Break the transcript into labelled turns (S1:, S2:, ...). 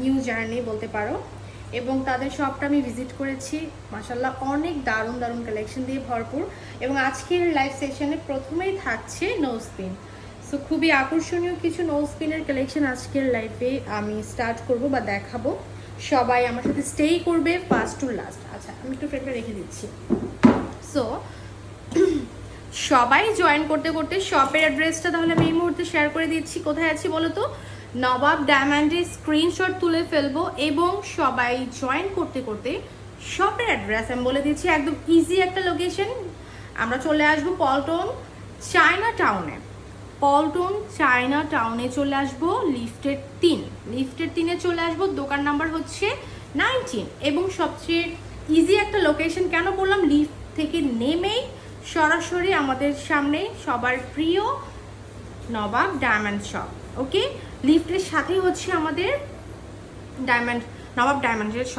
S1: New journey বলতে পারো। এবং তাদের শপটা আমি ভিজিট করেছি। মাসাল্লাহ অনেক দারুণ দারুণ কালেকশন দিয়ে ভরপুর। এবং আজকের লাইভ সেশনে প্রথমেই থাকছে নো স্পিন সো খুবই আকর্ষণীয় কিছু নো স্পিনের কালেকশন আজকের লাইফে আমি স্টার্ট করব বা দেখাবো। সবাই আমার সাথে স্টেই করবে ফার্স্ট টু লাস্ট আচ্ছা আমি একটু ফ্রেমটা রেখে দিচ্ছি। সো সবাই জয়েন করতে করতে শপের অ্যাড্রেসটা তাহলে আমি এই মুহূর্তে শেয়ার করে দিচ্ছি। কোথায় আছি বলো তো? নবাব ডায়মন্ডের স্ক্রিনশট তুলে ফেলব এবং সবাই জয়েন করতে করতে শপের অ্যাড্রেস আমি বলে দিচ্ছি, একদম ইজি একটা লোকেশন আমরা চলে আসব পল্টন চায়না টাউনে পল্টন চায়না টাউনে চলে আসব, লিফটের তিন। লিফটের তিনে চলে আসব, দোকান নাম্বার হচ্ছে নাইনটিন এবং সবচেয়ে ইজি একটা লোকেশন কেন বললাম? লিফট থেকে নেমেই সরাসরি আমাদের সামনে সবার প্রিয় নবাব ডায়মন্ড শপ ওকে লিফটের সাথেই হচ্ছে আমাদের ডায়মন্ড নবাব ডায়মন্ডের শপ।